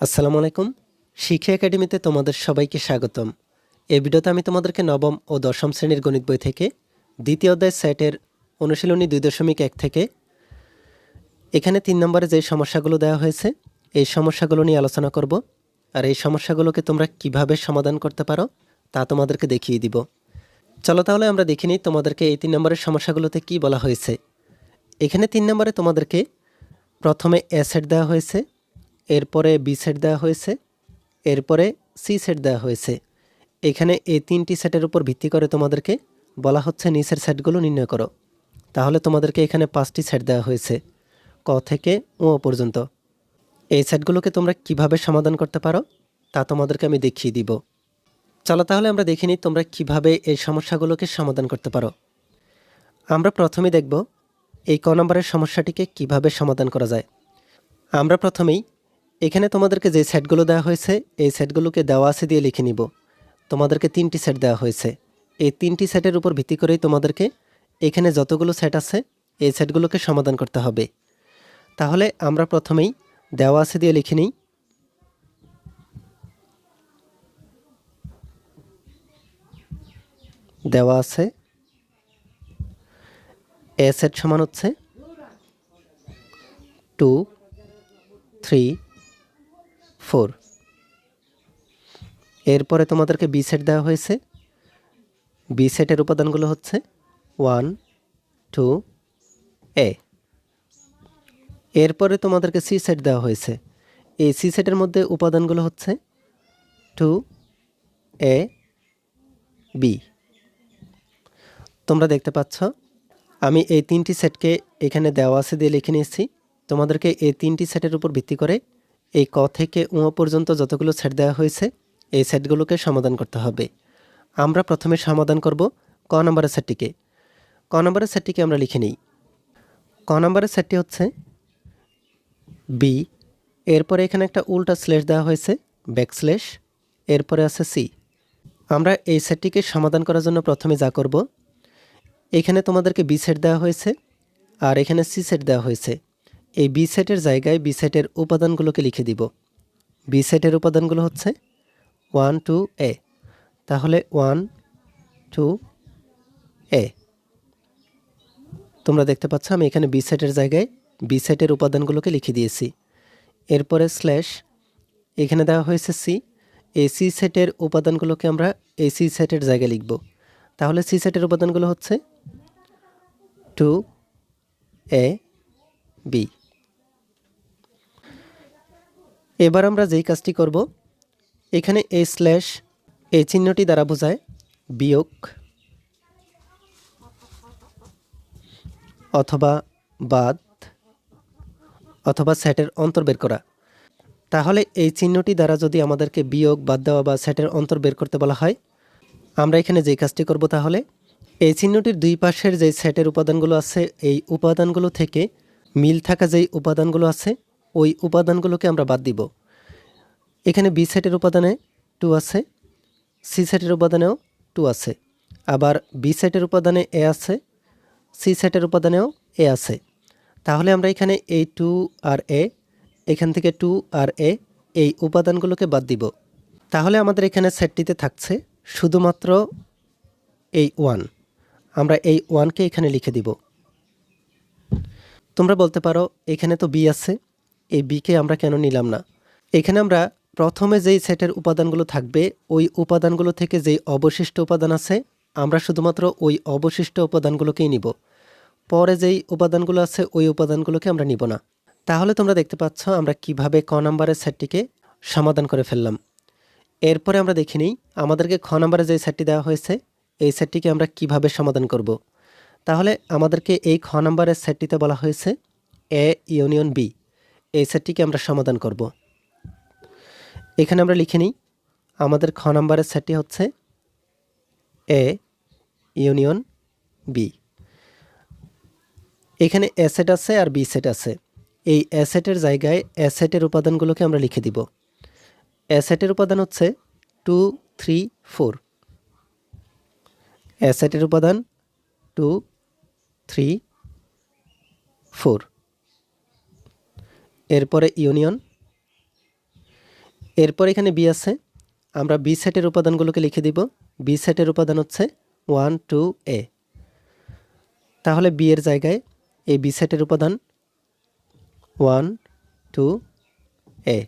আসসালামু আলাইকুম। শিক্ষা একাডেমিতে তোমাদের সবাইকে স্বাগতম। এই ভিডিওতে আমি তোমাদেরকে নবম ও দশম শ্রেণির গণিত বই থেকে দ্বিতীয় অধ্যায় সেটের অনুশীলনী দুই দশমিক এক থেকে এখানে তিন নম্বরে যে সমস্যাগুলো দেওয়া হয়েছে, এই সমস্যাগুলো নিয়ে আলোচনা করব। আর এই সমস্যাগুলোকে তোমরা কীভাবে সমাধান করতে পারো, তা তোমাদেরকে দেখিয়ে দিব। চলো তাহলে আমরা দেখে নিই তোমাদেরকে এই তিন নম্বরের সমস্যাগুলোতে কি বলা হয়েছে। এখানে তিন নম্বরে তোমাদেরকে প্রথমে অ্যাসেট দেওয়া হয়েছে এরপরে বি সেট দেওয়া হয়েছে, এরপরে সি সেট দেওয়া হয়েছে। এখানে এই তিনটি সেটের উপর ভিত্তি করে তোমাদেরকে বলা হচ্ছে নিচের সেটগুলো নির্ণয় করো। তাহলে তোমাদেরকে এখানে পাঁচটি সেট দেওয়া হয়েছে, ক থেকে ও পর্যন্ত। এই সেটগুলোকে তোমরা কীভাবে সমাধান করতে পারো, তা তোমাদেরকে আমি দেখিয়ে দিব। চলো তাহলে আমরা দেখে নিই তোমরা কীভাবে এই সমস্যাগুলোকে সমাধান করতে পারো। আমরা প্রথমে দেখব এই ক নম্বরের সমস্যাটিকে কীভাবে সমাধান করা যায়। আমরা প্রথমেই এখানে তোমাদেরকে যে সেটগুলো দেওয়া হয়েছে, এই সেটগুলোকে দেওয়া আছে দিয়ে লিখে নিব। তোমাদেরকে তিনটি সেট দেওয়া হয়েছে। এই তিনটি সেটের উপর ভিত্তি করেই তোমাদেরকে এখানে যতগুলো সেট আছে, এই সেটগুলোকে সমাধান করতে হবে। তাহলে আমরা প্রথমেই দেওয়া আছে দিয়ে লিখে নিই। দেওয়া আছে। এ সেট সমান হচ্ছে টু থ্রি ফোর। এরপরে তোমাদেরকে বি সেট দেওয়া হয়েছে। বি সেটের উপাদানগুলো হচ্ছে ওয়ান টু এ এরপরে তোমাদেরকে সি সেট দেওয়া হয়েছে। এই সি সেটের মধ্যে উপাদানগুলো হচ্ছে টু এ বি তোমরা দেখতে পাচ্ছ, আমি এই তিনটি সেটকে এখানে দেওয়া আছে দিয়ে লিখে নিয়েছি। তোমাদেরকে এই তিনটি সেটের উপর ভিত্তি করে এই ক থেকে উ পর্যন্ত যতগুলো সেট দেওয়া হয়েছে, এই সেটগুলোকে সমাধান করতে হবে। আমরা প্রথমে সমাধান করব ক নম্বরের সেটটিকে ক নম্বরের সেটটিকে আমরা লিখে নিই। ক নম্বরের সেটটি হচ্ছে বি এরপরে এখানে একটা উল্টা স্লেশ দেওয়া হয়েছে ব্যাক স্লেশ এরপরে আছে সি আমরা এই সেটটিকে সমাধান করার জন্য প্রথমে যা করব, এখানে তোমাদেরকে বি সেট দেওয়া হয়েছে, আর এখানে সি সেট দেওয়া হয়েছে। এই বি সেটের জায়গায় বি সেটের উপাদানগুলোকে লিখে দিব। বি সেটের উপাদানগুলো হচ্ছে ওয়ান টু এ তাহলে ওয়ান টু এ তোমরা দেখতে পাচ্ছ, আমি এখানে বি সেটের জায়গায় বি সেটের উপাদানগুলোকে লিখে দিয়েছি। এরপরে স্ল্যাশ এখানে দেওয়া হয়েছে সি এই সি সেটের উপাদানগুলোকে আমরা এই সি সেটের জায়গায় লিখব। তাহলে সি সেটের উপাদানগুলো হচ্ছে টু এ বি এবার আমরা যেই কাজটি করব, এখানে এই স্ল্যাশ এই চিহ্নটি দ্বারা বোঝায় বিয়োগ অথবা বাদ অথবা সেটের অন্তর বের করা। তাহলে এই চিহ্নটি দ্বারা যদি আমাদেরকে বিয়োগ, বাদ দেওয়া বা সেটের অন্তর বের করতে বলা হয়, আমরা এখানে যেই কাজটি করব তাহলে, এই চিহ্নটির দুই পাশের যে সেটের উপাদানগুলো আছে, এই উপাদানগুলো থেকে মিল থাকা যেই উপাদানগুলো আছে ওই উপাদানগুলোকে আমরা বাদ দিব। এখানে বি সেটের উপাদানে টু আছে সি সেটের উপাদানেও টু আছে। আবার বি সেটের উপাদানে এ আছে সি সেটের উপাদানেও এ আছে। তাহলে আমরা এখানে এই টু আর এ এখান থেকে টু আর এ এই উপাদানগুলোকে বাদ দিব। তাহলে আমাদের এখানে সেটটিতে থাকছে শুধুমাত্র এই ওয়ান আমরা এই ওয়ানকে এখানে লিখে দিব। তোমরা বলতে পারো, এখানে তো বি আছে এই বিকে আমরা কেন নিলাম না? এখানে আমরা প্রথমে যেই সেটের উপাদানগুলো থাকবে, ওই উপাদানগুলো থেকে যেই অবশিষ্ট উপাদান আছে, আমরা শুধুমাত্র ওই অবশিষ্ট উপাদানগুলোকেই নিব। পরে যেই উপাদানগুলো আছে, ওই উপাদানগুলোকে আমরা নিব না। তাহলে তোমরা দেখতে পাচ্ছ আমরা কীভাবে ক নাম্বারের সেটটিকে সমাধান করে ফেললাম। এরপরে আমরা দেখে নিই, আমাদেরকে খ নাম্বারে যে সেটটি দেওয়া হয়েছে, এই সেটটিকে আমরা কীভাবে সমাধান করব। তাহলে আমাদেরকে এই খ নাম্বারের সেটটিতে বলা হয়েছে এ ইউনিয়ন বি এই সেটটিকে আমরা সমাধান করব। এখানে আমরা লিখে নিই, আমাদের খ নম্বরের সেটটি হচ্ছে এ, ইউনিয়ন বি। এখানে এ সেট আছে আর বি সেট আছে। এই অ্যাসেটের জায়গায় অ্যাসেটের উপাদানগুলোকে আমরা লিখে দিব। অ্যাসেটের উপাদান হচ্ছে টু, থ্রি, ফোর। অ্যাসেটের উপাদান টু, থ্রি, ফোর। এরপরে ইউনিয়ন, এরপর এখানে বি আছে। আমরা বি সেটের উপাদানগুলোকে লিখে দিব। বি সেটের উপাদান হচ্ছে ওয়ান, টু, এ। তাহলে বি এর জায়গায় এই বি সেটের উপাদান ওয়ান, টু, এ।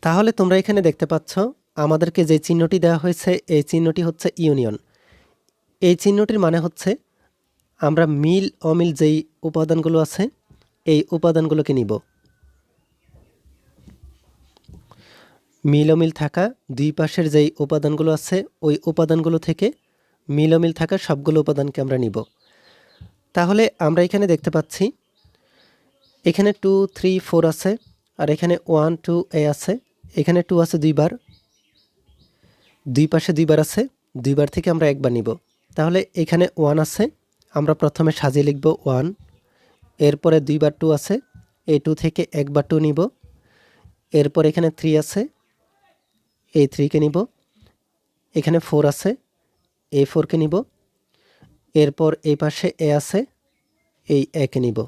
তাহলে তোমরা এখানে দেখতে পাচ্ছ, আমাদেরকে যে চিহ্নটি দেওয়া হয়েছে, এই চিহ্নটি হচ্ছে ইউনিয়ন। এই চিহ্নটির মানে হচ্ছে আমরা মিল অমিল যেই উপাদানগুলো আছে উপাদানগুলোকে নিব। মিলমিল থাকা দুই পাশের যেই উপাদানগুলো আছে, ওই উপাদানগুলো থেকে মিল অমিল থাকা সবগুলো উপাদানকে আমরা নিব। তাহলে আমরা এখানে দেখতে পাচ্ছি, এখানে টু থ্রি ফোর আছে, আর এখানে ওয়ান টু এ আছে। এখানে টু আছে দুইবার। দুই পাশে দুইবার আছে, দুইবার থেকে আমরা একবার নিব। তাহলে এখানে ওয়ান আছে, আমরা প্রথমে সাজিয়ে লিখব ওয়ান এরপরে দুইবার টু আছে, এই টু থেকে একবার টু নিব। এরপর এখানে থ্রি আছে, এই থ্রিকে নিব। এখানে ফোর আছে, এই ফোরকে নিব। এরপর এই পাশে এ আছে, এই একে নিব।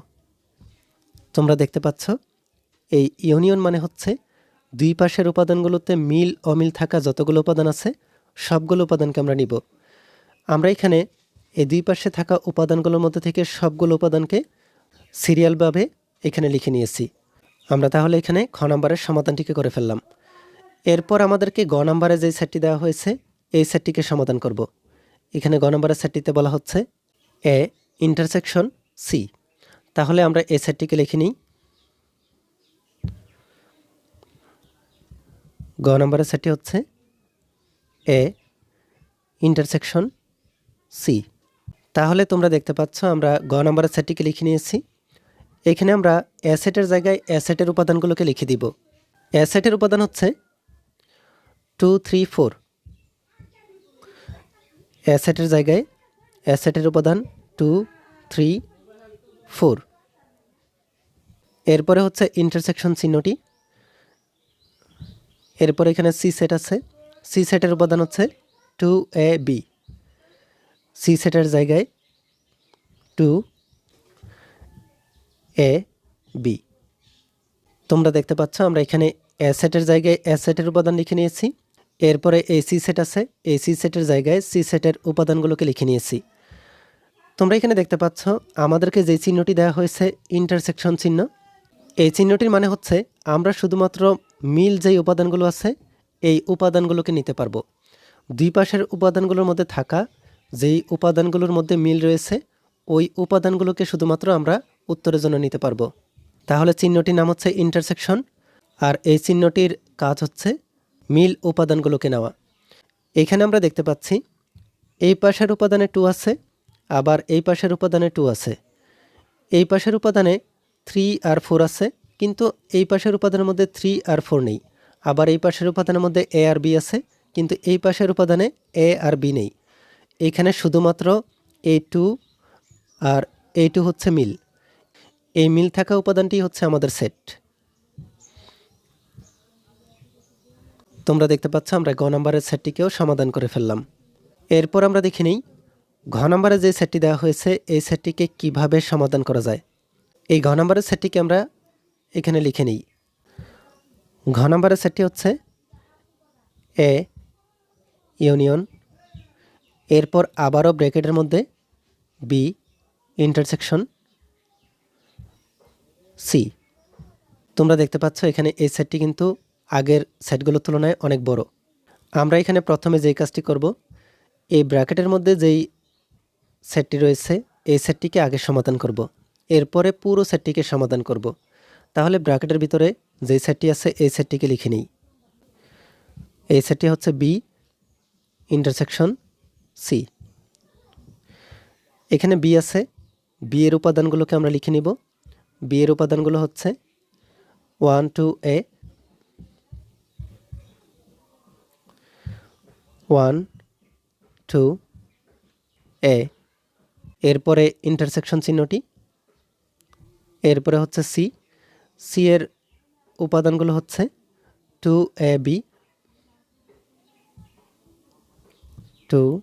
তোমরা দেখতে পাচ্ছ, এই ইউনিয়ন মানে হচ্ছে দুই পাশের উপাদানগুলোতে মিল, অমিল থাকা যতগুলো উপাদান আছে, সবগুলো উপাদানকে আমরা নিব। আমরা এখানে এই দুই পাশে থাকা উপাদানগুলোর মধ্যে থেকে সবগুলো উপাদানকে সিরিয়ালভাবে এখানে লিখে নিয়েছি। আমরা তাহলে এখানে খ নম্বরের সমাধানটিকে করে ফেললাম। এরপর আমাদেরকে গ নম্বরে যে সেটটি দেওয়া হয়েছে, এই সেটটিকে সমাধান করব। এখানে গ নম্বরের সেটটিতে বলা হচ্ছে এ ইন্টারসেকশন সি। তাহলে আমরা এই সেটটিকে লিখে নিই। গ নম্বরের সেটটি হচ্ছে এ ইন্টারসেকশন সি। তাহলে তোমরা দেখতে পাচ্ছ আমরা গ নম্বরের সেটটিকে লিখে নিয়েছি। এখানে আমরা অ্যাসেটের জায়গায় অ্যাসেটের উপাদানগুলোকে লিখে দিব। অ্যাসেটের উপাদান হচ্ছে টু থ্রি ফোর অ্যাসেটের জায়গায় অ্যাসেটের উপাদান টু থ্রি ফোর এরপরে হচ্ছে ইন্টারসেকশন চিহ্নটি। এরপরে এখানে সি সেট আছে। সি সেটের উপাদান হচ্ছে টু এ বি সি সেটের জায়গায় টু এ বি তোমরা দেখতে পাচ্ছ, আমরা এখানে অ্যাসেটের জায়গায় অ্যাসেটের উপাদান লিখে নিয়েছি। এরপরে এই সি সেট আছে। এই সি সেটের জায়গায় সি সেটের উপাদানগুলোকে লিখে নিয়েছি। তোমরা এখানে দেখতে পাচ্ছ, আমাদেরকে যে চিহ্নটি দেওয়া হয়েছে ইন্টারসেকশন চিহ্ন, এই চিহ্নটির মানে হচ্ছে আমরা শুধুমাত্র মিল যেই উপাদানগুলো আছে, এই উপাদানগুলোকে নিতে পারব। দুই পাশের উপাদানগুলোর মধ্যে থাকা যেই উপাদানগুলোর মধ্যে মিল রয়েছে, ওই উপাদানগুলোকে শুধুমাত্র আমরা উত্তরের জন্য নিতে পারব। তাহলে চিহ্নটির নাম হচ্ছে ইন্টারসেকশন আর এই চিহ্নটির কাজ হচ্ছে মিল উপাদানগুলোকে নেওয়া। এখানে আমরা দেখতে পাচ্ছি, এই পাশের উপাদানে টু আছে, আবার এই পাশের উপাদানে টু আছে। এই পাশের উপাদানে থ্রি আর ফোর আছে, কিন্তু এই পাশের উপাদানের মধ্যে থ্রি আর ফোর নেই। আবার এই পাশের উপাদানের মধ্যে এ আর বি আছে, কিন্তু এই পাশের উপাদানে এ আর বি নেই। এখানে শুধুমাত্র এ টু আর এই টু হচ্ছে মিল। এই মিল থাকা উপাদানটি হচ্ছে আমাদের সেট। তোমরা দেখতে পাচ্ছ আমরা গ নম্বরের সেটটিকেও সমাধান করে ফেললাম। এরপর আমরা দেখে নিই, ঘ নম্বরে যে সেটটি দেওয়া হয়েছে, এই সেটটিকে কীভাবে সমাধান করা যায়? এই ঘ নম্বরের সেটটিকে আমরা এখানে লিখে নিই। ঘ নম্বরের সেটটি হচ্ছে এ, ইউনিয়ন, এরপর আবারও ব্র্যাকেটের মধ্যে বি, ইন্টারসেকশন সি। তোমরা দেখতে পাচ্ছ এখানে এই সেটটি কিন্তু আগের সেটগুলোর তুলনায় অনেক বড়। আমরা এখানে প্রথমে যেই কাজটি করব, এই ব্র্যাকেটের মধ্যে যেই সেটটি রয়েছে, এই সেটটিকে আগে সমাধান করব। এরপরে পুরো সেটটিকে সমাধান করব। তাহলে ব্র্যাকেটের ভিতরে যেই সেটটি আছে, এই সেটটিকে লিখে নিই। এই সেটটি হচ্ছে বি ইন্টারসেকশন সি এখানে বি আছে, বি এর উপাদানগুলোকে আমরা লিখে নিব। বি এর উপাদানগুলো হচ্ছে one, two, A. One, two, A. এরপরে ইন্টারসেকশন চিহ্নটি। এরপরে হচ্ছে সি। সি এর উপাদানগুলো হচ্ছে two, A, B. Two,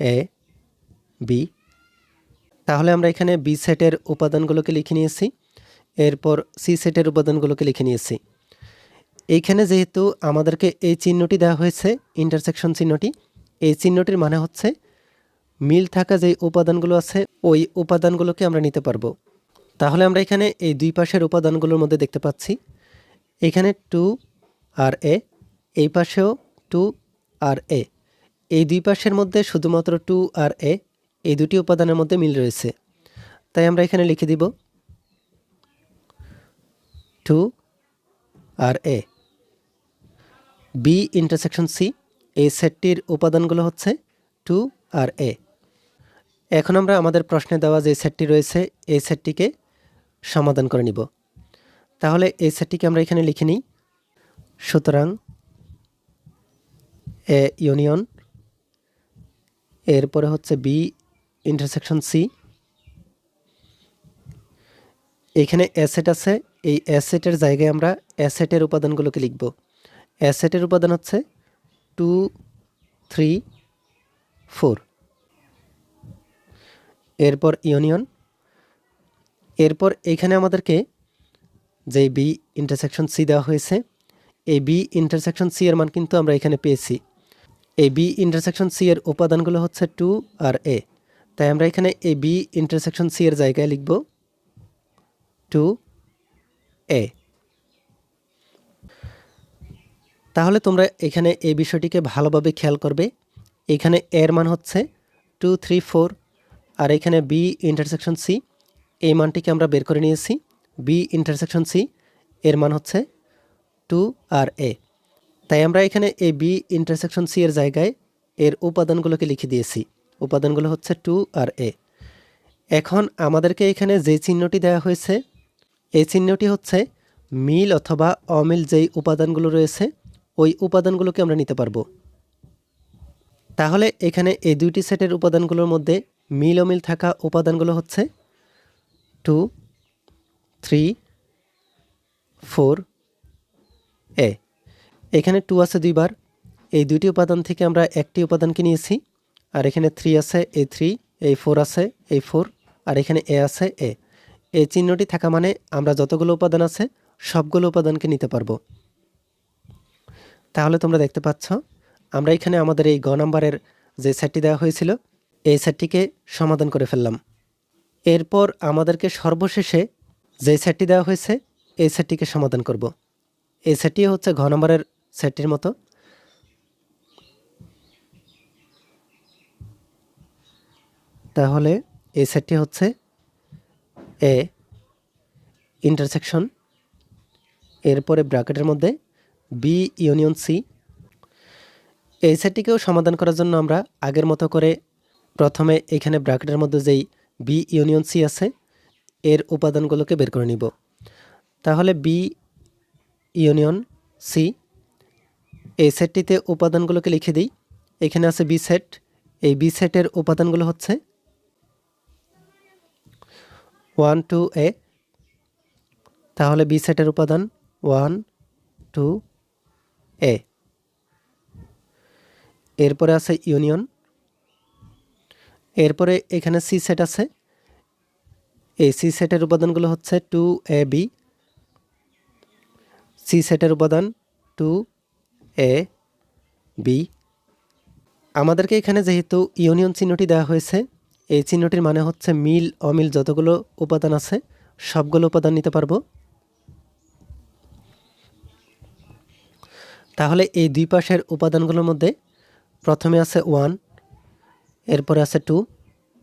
A, B. তাহলে আমরা এখানে বি সেটের উপাদানগুলোকে লিখে নিয়েছি। এরপর সি সেটের উপাদানগুলোকে লিখে নিয়েছি। এইখানে যেহেতু আমাদেরকে এই চিহ্নটি দেওয়া হয়েছে ইন্টারসেকশন চিহ্নটি, এই চিহ্নটির মানে হচ্ছে মিল থাকা যে উপাদানগুলো আছে, ওই উপাদানগুলোকে আমরা নিতে পারব। তাহলে আমরা এখানে এই দুই পাশের উপাদানগুলোর মধ্যে দেখতে পাচ্ছি। এখানে টু আর এ, এই পাশেও টু আর এ। এই দুই পাশের মধ্যে শুধুমাত্র টু আর এ, এই দুটি উপাদানের মধ্যে মিল রয়েছে। তাই আমরা এখানে লিখে দিব টু আর এ বি ইন্টারসেকশন সি এই সেটটির উপাদানগুলো হচ্ছে টু আর এ এখন আমরা আমাদের প্রশ্নে দেওয়া যে সেটটি রয়েছে এই সেটটিকে সমাধান করে নিব। তাহলে এই সেটটিকে আমরা এখানে লিখে নিই। সুতরাং এ ইউনিয়ন এরপরে হচ্ছে বি ইন্টারসেকশন সি এখানে অ্যাসেট আছে, এই অ্যাসেটের জায়গায় আমরা অ্যাসেটের উপাদানগুলোকে লিখব। অ্যাসেটের উপাদান হচ্ছে টু থ্রি ফোর এরপর ইউনিয়ন এরপর এখানে আমাদেরকে যে বি ইন্টারসেকশন সি দেওয়া হয়েছে, এই বি ইন্টারসেকশন সি এর মান কিন্তু আমরা এখানে পেয়েছি। এই বি ইন্টারসেকশন সি এর উপাদানগুলো হচ্ছে টু আর এ তাই আমরা এখানে এই বি ইন্টারসেকশন সি এর জায়গায় লিখব। টু এ তাহলে তোমরা এখানে এই বিষয়টিকে ভালোভাবে খেয়াল করবে। এখানে এর মান হচ্ছে টু থ্রি ফোর আর এখানে বি ইন্টারসেকশন সি এই মানটিকে আমরা বের করে নিয়েছি। বি ইন্টারসেকশন সি এর মান হচ্ছে টু আর এ তাই আমরা এখানে এই বি ইন্টারসেকশন সি এর জায়গায় এর উপাদানগুলোকে লিখে দিয়েছি। উপাদানগুলো হচ্ছে টু আর এ এখন আমাদেরকে এখানে যে চিহ্নটি দেওয়া হয়েছে এই চিহ্নটি হচ্ছে মিল অথবা অমিল যেই উপাদানগুলো রয়েছে, ওই উপাদানগুলোকে আমরা নিতে পারব। তাহলে এখানে এই দুইটি সেটের উপাদানগুলোর মধ্যে মিল অমিল থাকা উপাদানগুলো হচ্ছে টু, থ্রি, ফোর, এ। এখানে টু আছে দুইবার। এই দুইটি উপাদান থেকে আমরা একটি উপাদানকে নিয়েছি, আর এখানে থ্রি আছে, এই থ্রি, এই ফোর আছে, এই ফোর, আর এখানে এ আছে, এ। এই চিহ্নটি থাকা মানে আমরা যতগুলো উপাদান আছে সবগুলো উপাদানকে নিতে পারব। তাহলে তোমরা দেখতে পাচ্ছ, আমরা এখানে আমাদের এই গ নাম্বারের যে সেটটি দেওয়া হয়েছিল, এই সেটটিকে সমাধান করে ফেললাম। এরপর আমাদেরকে সর্বশেষে যে সেটটি দেওয়া হয়েছে, এই সেটটিকে সমাধান করব। এই সেটটি হচ্ছে ঘ নম্বরের সেটটির মতো। তাহলে এই সেটটি হচ্ছে এ ইন্টারসেকশন এরপরে ব্র্যাকেটের মধ্যে বি ইউনিয়ন সি এই সেটটিকেও সমাধান করার জন্য আমরা আগের মতো করে প্রথমে এখানে ব্র্যাকেটের মধ্যে যেই বি ইউনিয়ন সি আছে, এর উপাদানগুলোকে বের করে নিব। তাহলে বি ইউনিয়ন সি এই সেটটিতে উপাদানগুলোকে লিখে দিই। এখানে আছে বি সেট এই বি সেটের উপাদানগুলো হচ্ছে ওয়ান, টু, এ। তাহলে বি সেটের উপাদান ওয়ান, টু, এ। এরপরে আছে ইউনিয়ন। এরপরে এখানে সি সেট আছে। এই সি সেটের উপাদানগুলো হচ্ছে টু, এ, বি। সি সেটের উপাদান টু, এ, বি। আমাদেরকে এখানে যেহেতু ইউনিয়ন চিহ্নটি দেওয়া হয়েছে এই চিহ্নটির মানে হচ্ছে মিল, অমিল যতগুলো উপাদান আছে, সবগুলো উপাদান নিতে পারব। তাহলে এই দুই পাশের উপাদানগুলোর মধ্যে প্রথমে আছে ওয়ান, এরপরে আছে টু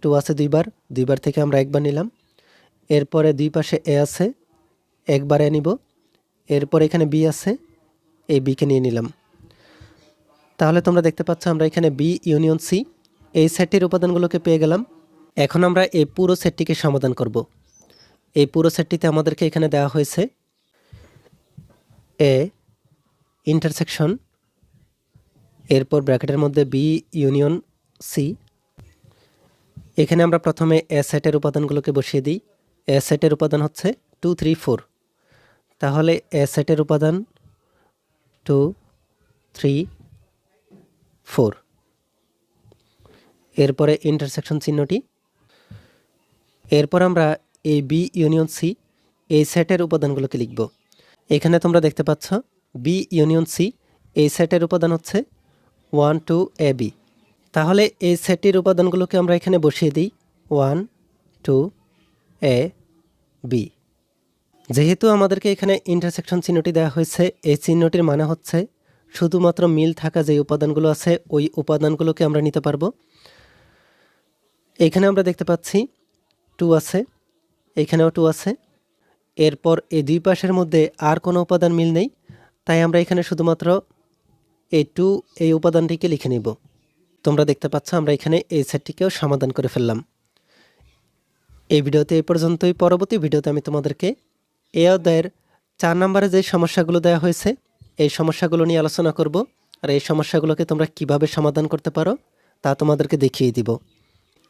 টু আছে দুইবার দুইবার থেকে আমরা একবার নিলাম। এরপরে দুই পাশে এ আছে, একবার এ নিব, এরপর এখানে বি আছে, এই বিকে নিয়ে নিলাম। তাহলে তোমরা দেখতে পাচ্ছ আমরা এখানে বি, ইউনিয়ন সি এই সেটটির উপাদানগুলোকে পেয়ে গেলাম। এখন আমরা এই পুরো সেটটিকে সমাধান করব। এই পুরো সেটটিতে আমাদেরকে এখানে দেওয়া হয়েছে এ ইন্টারসেকশন এরপর ব্র্যাকেটের মধ্যে বি ইউনিয়ন সি এখানে আমরা প্রথমে এ সেটের উপাদানগুলোকে বসিয়ে দিই। এ সেটের উপাদান হচ্ছে টু থ্রি ফোর তাহলে এ সেটের উপাদান টু থ্রি ফোর এরপরে ইন্টারসেকশন চিহ্নটি। এরপর আমরা এই বি ইউনিয়ন সি এই সেটের উপাদানগুলোকে লিখব। এখানে তোমরা দেখতে পাচ্ছ বি ইউনিয়ন সি এই সেটের উপাদান হচ্ছে ওয়ান টু এ বি তাহলে এই সেটটির উপাদানগুলোকে আমরা এখানে বসিয়ে দিই ওয়ান টু এ বি যেহেতু আমাদেরকে এখানে ইন্টারসেকশন চিহ্নটি দেওয়া হয়েছে, এই চিহ্নটির মানে হচ্ছে শুধুমাত্র মিল থাকা যে উপাদানগুলো আছে, ওই উপাদানগুলোকে আমরা নিতে পারব। এখানে আমরা দেখতে পাচ্ছি টু আছে, এখানেও টু আছে। এরপর এই দুই পাশের মধ্যে আর কোনো উপাদান মিল নেই, তাই আমরা এখানে শুধুমাত্র এই টু, এই উপাদানটিকে লিখে নিব। তোমরা দেখতে পাচ্ছ আমরা এখানে এই সেটটিকেও সমাধান করে ফেললাম। এই ভিডিওতে এই পর্যন্তই। পরবর্তী ভিডিওতে আমি তোমাদেরকে এ অধ্যায়ের চার নম্বরে যে সমস্যাগুলো দেওয়া হয়েছে, এই সমস্যাগুলো নিয়ে আলোচনা করব। আর এই সমস্যাগুলোকে তোমরা কীভাবে সমাধান করতে পারো, তা তোমাদেরকে দেখিয়ে দিব।